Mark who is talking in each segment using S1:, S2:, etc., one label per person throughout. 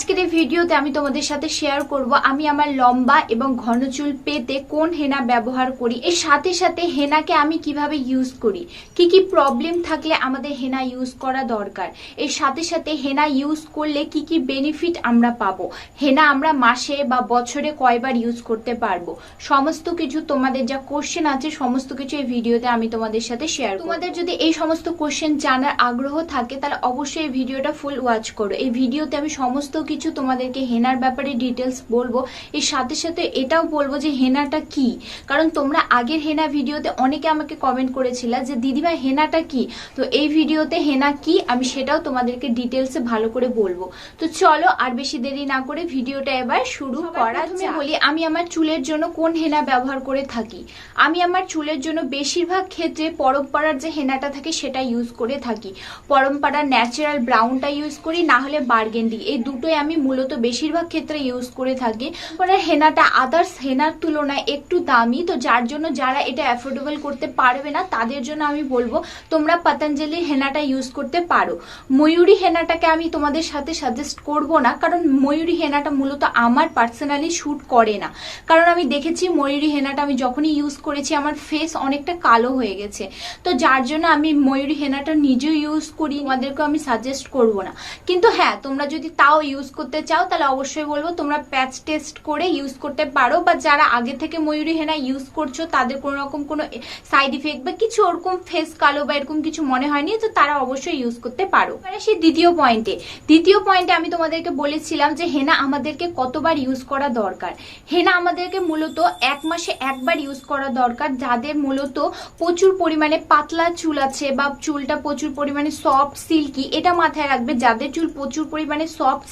S1: আজকের এই ভিডিওতে আমি তোমাদের সাথে শেয়ার করব আমি আমার লম্বা এবং ঘন চুল পেতে কোন হেনা ব্যবহার করি। এর সাথে সাথে হেনাকে আমি কীভাবে ইউজ করি? কি কি প্রবলেম থাকলে আমাদের হেনা ইউজ করা দরকার? এর সাথে সাথে হেনা ইউজ করলে কি কি বেনিফিট আমরা পাবো? হেনা আমরা মাসে বা বছরে কয়বার ইউজ করতে পারব? সমস্ত কিছু তোমাদের যা কোশ্চেন আছে, সমস্ত কিছু এই ভিডিওতে আমি তোমাদের সাথে শেয়ার তোমাদের যদি এই সমস্ত কোশ্চেন জানার আগ্রহ থাকে, তাহলে অবশ্যই এই ভিডিওটা ফুল ওয়াচ করো। এই ভিডিওতে আমি সমস্ত কিছু তোমাদেরকে হেনার ব্যাপারে ডিটেলস বলব। এর সাথে সাথে এটাও বলব যে হেনাটা কি? কারণ তোমরা আগের হেনা ভিডিওতে অনেকে আমাকে কমেন্ট করেছিল যে দিদিভাই হেনাটা কি? তো এই ভিডিওতে হেনা কি? আমি সেটাও তোমাদেরকে ডিটেলসে ভালো করে বলব। তো চলো আর বেশি দেরি না করে ভিডিওটা এবার শুরু করা বলি আমি আমার চুলের জন্য কোন হেনা ব্যবহার করে থাকি? আমি আমার চুলের জন্য বেশিরভাগ ক্ষেত্রে পরম্পরার যে হেনাটা থাকে সেটা ইউজ করে থাকি। পরম্পরার ন্যাচারাল ব্রাউনটা ইউজ করি না হলে বার্গেন্ডি এই দুটোই আমি মূলত বেশিরভাগ ক্ষেত্রে ইউজ করে থাকি। পরে হেনাটা আদার্স হেনার তুলনায় একটু দামি, তো যার জন্য যারা এটা অ্যাফোর্ডেবল করতে পারবে না, তাদের জন্য আমি বলব, তোমরা পতঞ্জলির হেনাটা ইউজ করতে পারো। ময়ূরী হেনাটাকে আমি তোমাদের সাথে সাজেস্ট করব না, কারণ ময়ূরী হেনাটা মূলত আমার পার্সোনালি শ্যুট করে না। কারণ আমি দেখেছি ময়ূরী হেনাটা আমি যখনই ইউজ করেছি, আমার ফেস অনেকটা কালো হয়ে গেছে। তো যার জন্য আমি ময়ূরী হেনাটা নিজেও ইউজ করি তোমাদেরকে আমি সাজেস্ট করব না। কিন্তু হ্যাঁ তোমরা যদি তাও ইউজ করতে চাও, তাহলে অবশ্যই বলব তোমরা প্যাচ টেস্ট করে ইউজ করতে পারো। বা যারা আগে থেকে ময়ূরী হেনা ইউজ করছ, তাদের কোনো রকম কোনো সাইড ইফেক্ট বা কিছু ওরকম ফেস কালো বা এরকম কিছু মনে হয়নি, তো তারা অবশ্যই ইউজ করতে পারো। সেই দ্বিতীয় পয়েন্টে দ্বিতীয় পয়েন্টে আমি তোমাদেরকে বলেছিলাম যে হেনা আমাদেরকে কতবার ইউজ করা দরকার। হেনা আমাদেরকে মূলত এক মাসে একবার ইউজ করা দরকার, যাদের মূলত প্রচুর পরিমাণে পাতলা চুল আছে বা চুলটা প্রচুর পরিমাণে সফট সিল্কি এটা মাথায় রাখবে, যাদের চুল প্রচুর পরিমাণে সফট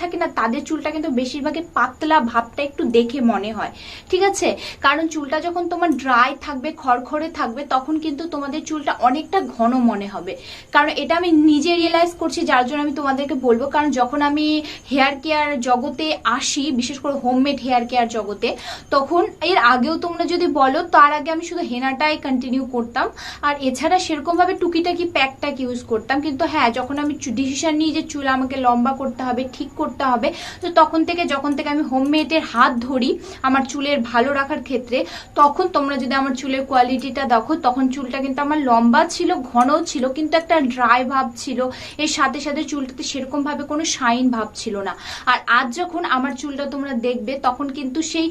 S1: থাকে না, তাদের চুলটা কিন্তু বেশিরভাগই পাতলা ভাবটা একটু দেখে মনে হয়। ঠিক আছে? কারণ চুলটা যখন তোমার ড্রাই থাকবে, খড়খড়ে থাকবে, তখন কিন্তু তোমাদের চুলটা অনেকটা ঘন মনে হবে। কারণ এটা আমি নিজে রিয়েলাইজ করছি, যার জন্য আমি তোমাদেরকে বলব। কারণ যখন আমি হেয়ার কেয়ার জগতে আসি, বিশেষ করে হোমমেড হেয়ার কেয়ার জগতে, তখন এর আগেও তোমরা যদি বলো, তার আগে আমি শুধু হেনাটাই কন্টিনিউ করতাম। আর এছাড়া সেরকম ভাবে টুকিটাকি প্যাকটাক ইউজ করতাম। কিন্তু হ্যাঁ যখন আমি ডিসিশন নিই যে চুল আমাকে লম্বা করতে হবে, ঠিক করতে হবে। তো তখন থেকে, যখন থেকে আমি হোমমেডের হাত ধরি আমার চুলের ভালো রাখার ক্ষেত্রে, তখন তোমরা যদি আমার চুলের কোয়ালিটিটা দেখো, তখন চুলটা কিন্তু আমার লম্বা ছিল, ঘনও ছিল, কিন্তু একটা ড্রাই ভাব ছিল। এর সাথে সাথে চুলটাতে সেরকম ভাবে কোনো শাইন ভাব ছিল না। আর আজ যখন আমার চুলটা তোমরা দেখবে, তখন কিন্তু সেই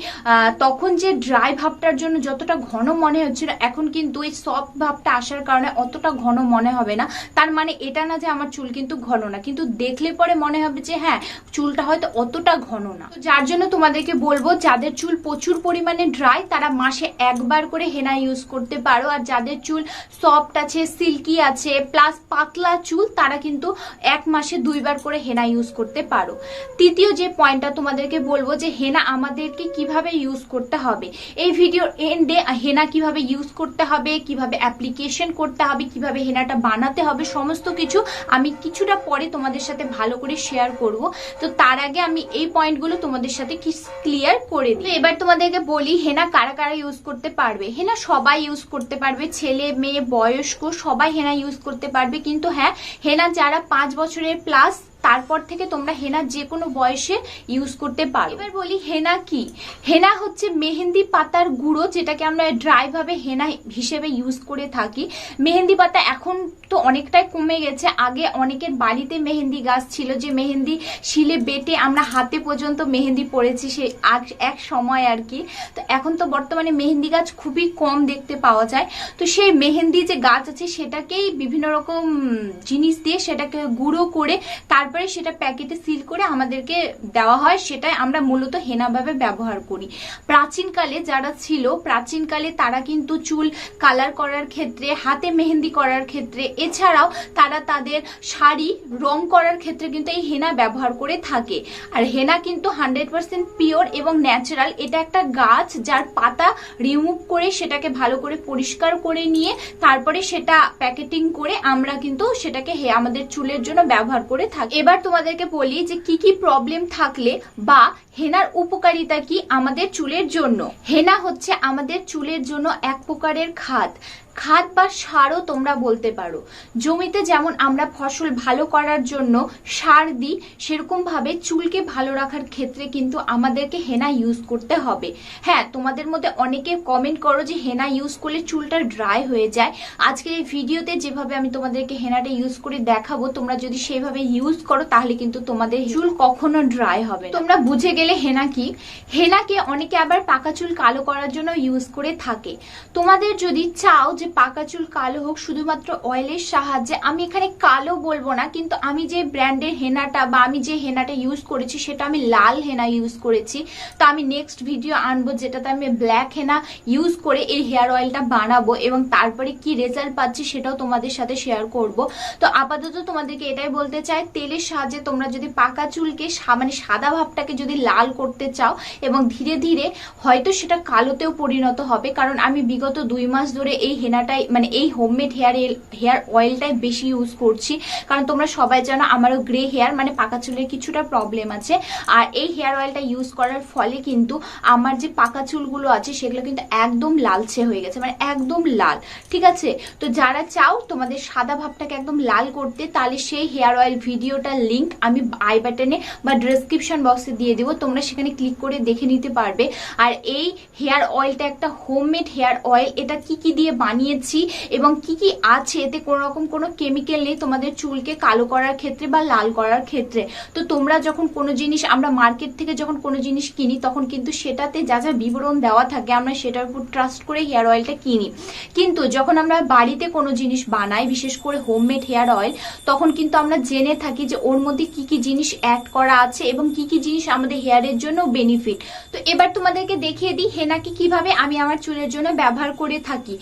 S1: তখন যে ড্রাই ভাবটার জন্য যতটা ঘন মনে হচ্ছিল, এখন কিন্তু এই সফট ভাবটা আসার কারণে অতটা ঘন মনে হবে না। তার মানে এটা না যে আমার চুল কিন্তু ঘন না, কিন্তু দেখলে পরে মনে হবে যে হ্যাঁ চুলটা হয়তো অতটা ঘন না। তো যার জন্য তোমাদেরকে বলব, যাদের চুল প্রচুর পরিমাণে ড্রাই তারা মাসে একবার করে হেনা ইউজ করতে পারো। আর যাদের চুল সফট আছে সিল্কি আছে প্লাস পাতলা চুল, তারা কিন্তু এক মাসে দুইবার করে হেনা ইউজ করতে পারো। তৃতীয় যে পয়েন্টটা তোমাদেরকে বলব যে হেনা আমাদেরকে কীভাবে ইউজ করতে হবে। এই ভিডিওর এন্ডে হেনা কীভাবে ইউজ করতে হবে, কীভাবে অ্যাপ্লিকেশন করতে হবে, কীভাবে হেনাটা বানাতে হবে, সমস্ত কিছু আমি কিছুটা পরে তোমাদের সাথে ভালো করে শেয়ার করব। তো তার আগে আমি এই পয়েন্টগুলো তোমাদের সাথে কি ক্লিয়ার করে দিই। এবার তোমাদেরকে বলি, হেনা কারা কারা ইউজ করতে পারবে? হেনা সবাই ইউজ করতে পারবে, ছেলে, মেয়ে, বয়স্ক সবাই হেনা ইউজ করতে পারবে। কিন্তু হ্যাঁ হেনা যারা পাঁচ বছরের প্লাস তারপর থেকে তোমরা হেনা যে কোনো বয়সে ইউজ করতে পারো। এবার বলি হেনা কি? হেনা হচ্ছে মেহেন্দি পাতার গুঁড়ো যেটাকে আমরা ড্রাইভাবে হেনা হিসেবে ইউজ করে থাকি। মেহেন্দি পাতা এখন তো অনেকটাই কমে গেছে। আগে অনেকের বাড়িতে মেহেন্দি গাছ ছিল যে মেহেন্দি শিলে বেটে আমরা হাতে পর্যন্ত মেহেন্দি পড়েছি সে এক সময় আর কি। তো এখন তো বর্তমানে মেহেন্দি গাছ খুবই কম দেখতে পাওয়া যায়। তো সেই মেহেন্দি যে গাছ আছে সেটাকেই বিভিন্ন রকম জিনিস দিয়ে সেটাকে গুঁড়ো করে তারপরে সেটা প্যাকেটে সিল করে আমাদেরকে দেওয়া হয়, সেটাই আমরা মূলত হেনাভাবে ব্যবহার করি। প্রাচীনকালে যারা ছিল, প্রাচীনকালে তারা কিন্তু চুল কালার করার ক্ষেত্রে, হাতে মেহেন্দি করার ক্ষেত্রে, এছাড়াও তারা তাদের শাড়ি রং করার ক্ষেত্রে কিন্তু এই হেনা ব্যবহার করে থাকে। আর হেনা কিন্তু হান্ড্রেড পার্সেন্ট পিওর এবং ন্যাচারাল। এটা একটা গাছ যার পাতা রিমুভ করে সেটাকে ভালো করে পরিষ্কার করে নিয়ে তারপরে সেটা প্যাকেটিং করে আমরা কিন্তু সেটাকে হে, আমাদের চুলের জন্য ব্যবহার করে থাকি। এবার তোমাদেরকে বলি যে কি কি প্রবলেম থাকলে বা হেনার উপকারিতা কি আমাদের চুলের জন্য। হেনা হচ্ছে আমাদের চুলের জন্য এক প্রকারের খাদ। খাদ বা সারও তোমরা বলতে পারো। জমিতে যেমন আমরা ফসল ভালো করার জন্য সার দিই, সেরকমভাবে চুলকে ভালো রাখার ক্ষেত্রে কিন্তু আমাদেরকে হেনা ইউজ করতে হবে। হ্যাঁ তোমাদের মধ্যে অনেকে কমেন্ট করো যে হেনা ইউজ করলে চুলটা ড্রাই হয়ে যায়। আজকের এই ভিডিওতে যেভাবে আমি তোমাদেরকে হেনাটা ইউজ করে দেখাবো, তোমরা যদি সেভাবে ইউজ করো, তাহলে কিন্তু তোমাদের চুল কখনো ড্রাই হবে তোমরা বুঝে গেলে হেনা কি? হেনাকে অনেকে আবার পাকা চুল কালো করার জন্য ইউজ করে থাকে। তোমাদের যদি চাও যে পাকা চুল, কালো হোক, শুধুমাত্র অয়েলের সাহায্যে, আমি এখানে কালো বলব না, কিন্তু আমি যে ব্র্যান্ডের হেনাটা বা আমি যে হেনাটা ইউজ করেছি, সেটা আমি লাল হেনা ইউজ করেছি। তো আমি নেক্সট ভিডিও আনব যেটাতে আমি ব্ল্যাক হেনা ইউজ করে এই হেয়ার অয়েলটা বানাবো এবং তারপরে কি রেজাল্ট পাচ্ছি সেটাও তোমাদের সাথে শেয়ার করব। তো আপাতত তোমাদেরকে এটাই বলতে চাই, তেলের সাহায্যে তোমরা যদি পাকা চুলকে মানে সাদা ভাবটাকে যদি লাল করতে চাও এবং ধীরে ধীরে হয়তো সেটা কালোতেও পরিণত হবে, কারণ আমি বিগত দুই মাস ধরে এই হেনাটাই মানে এই হোমমেড হেয়ার হেয়ার অয়েলটাই বেশি ইউজ করছি। কারণ তোমরা সবাই জানো আমারও গ্রে হেয়ার মানে পাকা চুলের কিছুটা প্রবলেম আছে। আর এই হেয়ার অয়েলটা ইউজ করার ফলে কিন্তু আমার যে পাকা চুলগুলো আছে, সেগুলো কিন্তু একদম লালচে হয়ে গেছে মানে একদম লাল। ঠিক আছে? তো যারা চাও তোমাদের সাদা ভাবটাকে একদম লাল করতে, তাহলে সেই হেয়ার অয়েল ভিডিওটার লিংক আমি আই বাটনে বা ডেসক্রিপশন বক্সে দিয়ে দেবো। তোমরা সেখানে ক্লিক করে দেখে নিতে পারবে। আর এই হেয়ার অয়েলটা একটা হোমমেড হেয়ার অয়েল এটা কি কি দিয়ে বানিয়েছি এবং কি কি আছে, এতে কোনো রকম কোনো কেমিক্যাল নেই তোমাদের চুলকে কালো করার ক্ষেত্রে বা লাল করার ক্ষেত্রে। তো তোমরা যখন কোনো জিনিস, আমরা মার্কেট থেকে যখন কোনো জিনিস কিনি, তখন কিন্তু সেটাতে যা যা বিবরণ দেওয়া থাকে, আমরা সেটার উপর ট্রাস্ট করে হেয়ার অয়েলটা কিনি। কিন্তু যখন আমরা বাড়িতে কোনো জিনিস বানাই, বিশেষ করে হোমমেড হেয়ার অয়েল তখন কিন্তু আমরা জেনে থাকি যে ওর মধ্যে কি কি জিনিস অ্যাড করা আছে এবং কি কি জিনিস আমাদের হেয়ারের জন্য বেনিফিট তো এবার তোমাদেরকে দেখিয়ে দিই, হেনাকে কীভাবে আমি আমার চুলের জন্য ব্যবহার করে থাকি।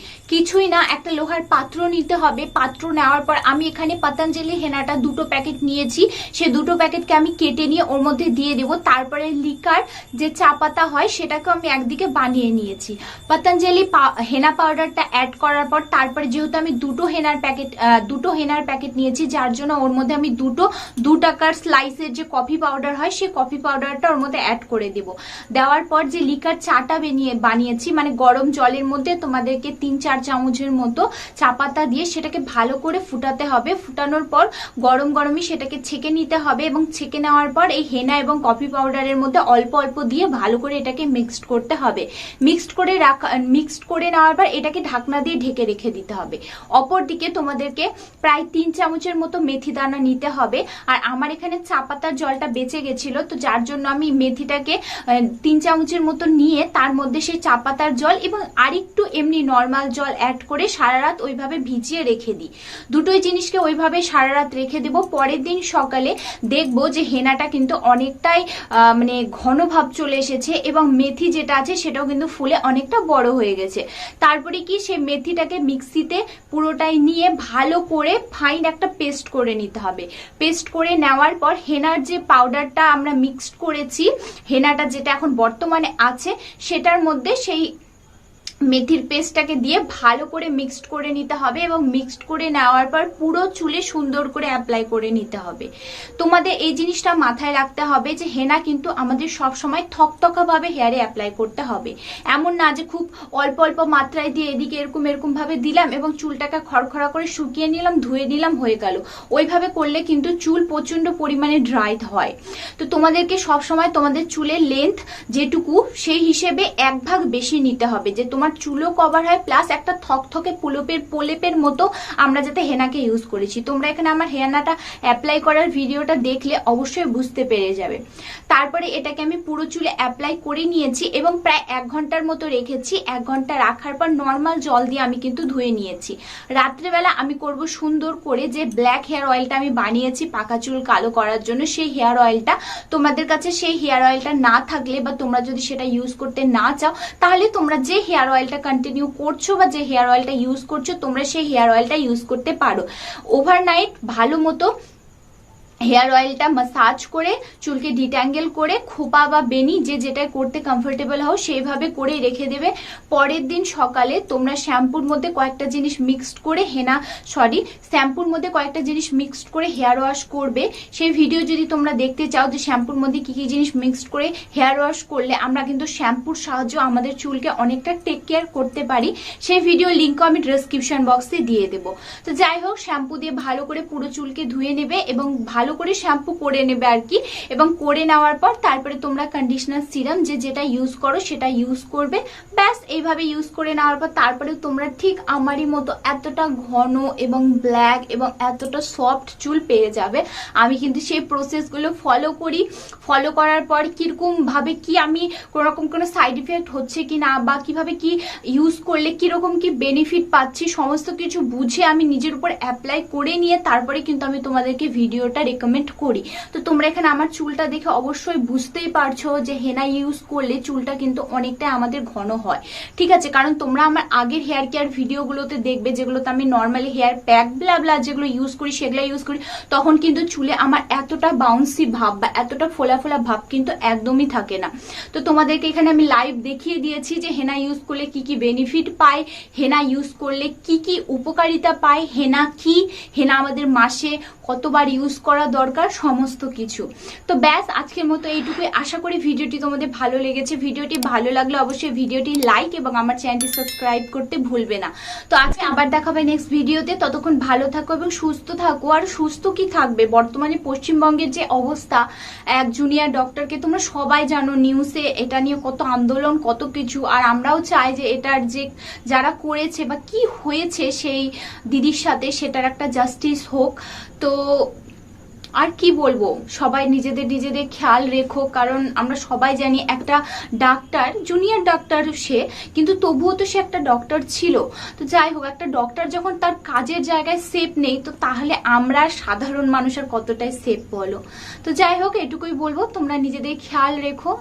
S1: কিছুই না, একটা লোহার পাত্র নিতে হবে। পাত্র নেওয়ার পর আমি এখানে পতঞ্জলি হেনাটা দুটো প্যাকেট নিয়েছি। সে দুটো প্যাকেটকে আমি কেটে নিয়ে ওর মধ্যে দিয়ে দেবো। তারপরে লিকার যে চা পাতা হয়, সেটাকে আমি একদিকে বানিয়ে নিয়েছি। পতঞ্জলি হেনা পাউডারটা অ্যাড করার পর তারপরে যেহেতু আমি দুটো হেনার প্যাকেট দুটো হেনার প্যাকেট নিয়েছি, যার জন্য ওর মধ্যে আমি দুটো, দু টাকার স্লাইসের যে কফি পাউডার হয় সেই কফি পাউডারটা ওর মধ্যে অ্যাড করে দেব। দেওয়ার পর যে লিকার চাটা বানিয়ে, বানিয়েছি মানে গরম জলের মধ্যে তোমাদেরকে তিন, চার চামচের মতো চা পাতা দিয়ে সেটাকে ভালো করে ফুটাতে হবে। ফুটানোর পর গরম গরমই সেটাকে ছেঁকে নিতে হবে এবং ছেঁকে নেওয়ার পর এই হেনা এবং কফি পাউডারের মধ্যে অল্প অল্প দিয়ে ভালো করে এটাকে মিক্সড করতে হবে। মিক্সড করে রাখা, মিক্সড করে নেওয়ার পর এটাকে ঢাকনা দিয়ে ঢেকে রেখে দিতে হবে। অপরদিকে তোমাদেরকে প্রায় তিন চামচের মতো মেথি দানা নিতে হবে। আর আমার এখানে চা পাতার জলটা বেঁচে গেছিল, তো যার জন্য আমি মেথিটাকে তিন চামচের মতো নিয়ে তার মধ্যে সেই চা পাতার জল এবং আরেকটু এমনি নর্মাল জল অ্যাড করে সারা রাত ওইভাবে ভিজিয়ে রেখে দিই। দুটোই জিনিসকে ওইভাবে সারা রাত রেখে দেবো। পরের দিন সকালে দেখব যে হেনাটা কিন্তু অনেকটাই মানে ঘন ভাব চলে এসেছে এবং মেথি যেটা আছে সেটাও কিন্তু ফুলে অনেকটা বড় হয়ে গেছে। তারপরে কি সে মেথিটাকে মিক্সিতে পুরোটাই নিয়ে ভালো করে ফাইন একটা পেস্ট করে নিতে হবে। পেস্ট করে নেওয়ার পর হেনার যে পাউডারটা আমরা মিক্সড করেছি, হেনাটা যেটা এখন বর্তমানে আছে, সেটার মধ্যে সেই মেথির পেস্টটাকে দিয়ে ভালো করে মিক্সড করে নিতে হবে এবং মিক্সড করে নেওয়ার পর পুরো চুলে সুন্দর করে অ্যাপ্লাই করে নিতে হবে। তোমাদের এই জিনিসটা মাথায় রাখতে হবে যে হেনা কিন্তু আমাদের সব সময় থকথকা ভাবে হেয়ারে অ্যাপ্লাই করতে হবে। এমন না যে খুব অল্প অল্প মাত্রায় দিয়ে এদিকে এরকম এরকমভাবে দিলাম এবং চুলটাকে খড়খড়া করে শুকিয়ে নিলাম, ধুয়ে নিলাম, হয়ে গেল। ওইভাবে করলে কিন্তু চুল প্রচণ্ড পরিমাণে ড্রাই হয়। তো তোমাদেরকে সব সময় তোমাদের চুলের লেন্থ যেটুকু, সেই হিসেবে এক ভাগ বেশি নিতে হবে যে তোমার চুলও কভার হয় প্লাস একটা থকথকে পুলপের, পোলেপের মতো আমরা যাতে হেনাকে ইউজ করেছি। তোমরা এখানে আমার হেনাটা অ্যাপ্লাই করার ভিডিওটা দেখলে অবশ্যই বুঝতে পেরে যাবে। তারপরে এটাকে আমি পুরো চুলে অ্যাপ্লাই করে নিয়েছি এবং প্রায় এক ঘণ্টার মতো রেখেছি। এক ঘণ্টা রাখার পর নর্মাল জল দিয়ে আমি কিন্তু ধুয়ে নিয়েছি। রাত্রেবেলা আমি করব সুন্দর করে যে ব্ল্যাক হেয়ার অয়েলটা আমি বানিয়েছি পাকা চুল কালো করার জন্য, সেই হেয়ার অয়েলটা তোমাদের কাছে সেই হেয়ার অয়েলটা না থাকলে বা তোমরা যদি সেটা ইউজ করতে না চাও, তাহলে তোমরা যে হেয়ার অয়েলটা কন্টিনিউ করছ বা যে হেয়ার অয়েলটা ইউজ করছ, তোমরা সেই হেয়ার অয়েলটা ইউজ করতে পারো। ওভারনাইট ভালো মতো হেয়ার অয়েলটা মাসাজ করে, চুলকে ডিট্যাঙ্গেল করে, খোপা বা বেনি যে যেটা করতে কমফোর্টেবল হও সেইভাবে করে রেখে দেবে। পরের দিন সকালে তোমরা শ্যাম্পুর মধ্যে কয়েকটা জিনিস মিক্সড করে হেনা সরি শ্যাম্পুর মধ্যে কয়েকটা জিনিস মিক্সড করে হেয়ার ওয়াশ করবে। সেই ভিডিও যদি তোমরা দেখতে চাও যে শ্যাম্পুর মধ্যে কি কি জিনিস মিক্সড করে হেয়ার ওয়াশ করলে আমরা কিন্তু শ্যাম্পুর সাহায্য আমাদের চুলকে অনেকটা টেক কেয়ার করতে পারি। সেই ভিডিও লিঙ্কও আমি ডিসক্রিপশন বক্সে দিয়ে দেবো। তো যাই হোক, শ্যাম্পু দিয়ে ভালো করে পুরো চুলকে ধুয়ে নেবে এবং ভালো করে শ্যাম্পু করে নেবে আর কি এবং করে নেওয়ার পর তারপরে তোমরা কন্ডিশনার সিরাম যে যেটা ইউজ করো সেটা ইউজ করবে। ব্যাস, এইভাবে ইউজ করে নেওয়ার পর তারপরে তোমরা ঠিক আমারই মতো এতটা ঘন এবং ব্ল্যাক এবং এতটা সফট চুল পেয়ে যাবে। আমি কিন্তু সেই প্রসেসগুলো ফলো করি। ফলো করার পর কীরকম ভাবে কি আমি কোনো রকম কোনো সাইড ইফেক্ট হচ্ছে কি না বা কীভাবে কি ইউজ করলে কীরকম কি বেনিফিট পাচ্ছি সমস্ত কিছু বুঝে আমি নিজের উপর অ্যাপ্লাই করে নিয়ে তারপরে কিন্তু আমি তোমাদেরকে ভিডিওটা রেকমেন্ড করি। তো তোমরা এখানে আমার চুলটা দেখে অবশ্যই বুঝতেই পারছ যে হেনা ইউজ করলে চুলটা কিন্তু অনেকটাই আমাদের ঘন হয়। ঠিক আছে, কারণ তোমরা আমার আগের হেয়ার কেয়ার ভিডিওগুলোতে দেখবে, যেগুলোতে আমি normally hair pack blah blah যেগুলো ইউজ করি সেগুলো ইউজ করি, তখন কিন্তু চুলে আমার এতটা বাউন্সি ভাব বা এতটা ফোলা ফোলা ভাব কিন্তু একদমই থাকে না। তো তোমাদেরকে এখানে আমি লাইভ দেখিয়ে দিয়েছি যে হেনা ইউজ করলে কি কি বেনিফিট পায়, হেনা ইউজ করলে কি কি উপকারিতা পায়, হেনা কি, হেনা আমাদের মাসে কতবার ইউজ করা দরকার সমস্ত কিছু। তো ব্যাস, আজকের মতো এইটুকুই। আশা করি ভিডিওটি তোমাদের ভালো লেগেছে। ভিডিওটি ভালো লাগলে অবশ্যই ভিডিওটি লাইক এবং আমার চ্যানেলটি সাবস্ক্রাইব করতে ভুলবে না। তো আজকে আবার দেখাবে নেক্সট ভিডিওতে ততক্ষণ ভালো থাকো এবং সুস্থ থাকো। আর সুস্থ কি থাকবে? বর্তমানে পশ্চিমবঙ্গের যে অবস্থা, এক জুনিয়র ডক্টরকে তোমরা সবাই জানো নিউজে এটা নিয়ে কত আন্দোলন, কত কিছু। আর আমরাও চাই যে এটার যে যারা করেছে বা কি হয়েছে সেই দিদির সাথে, সেটার একটা জাস্টিস হোক। তো আর কি বলব? সবাই নিজেদের নিজেদের খেয়াল রেখো, কারণ আমরা সবাই জানি একটা ডাক্তার জুনিয়র ডাক্তার সে, কিন্তু তবুও তো সে একটা ডক্টর ছিল। তো যাই হোক, একটা ডক্টর যখন তার কাজের জায়গায় সেফ নেই, তো তাহলে আমরা সাধারণ মানুষের কতটাই সেফ বলো? তো যাই হোক, এটুকুই বলব, তোমরা নিজেদের খেয়াল রেখো।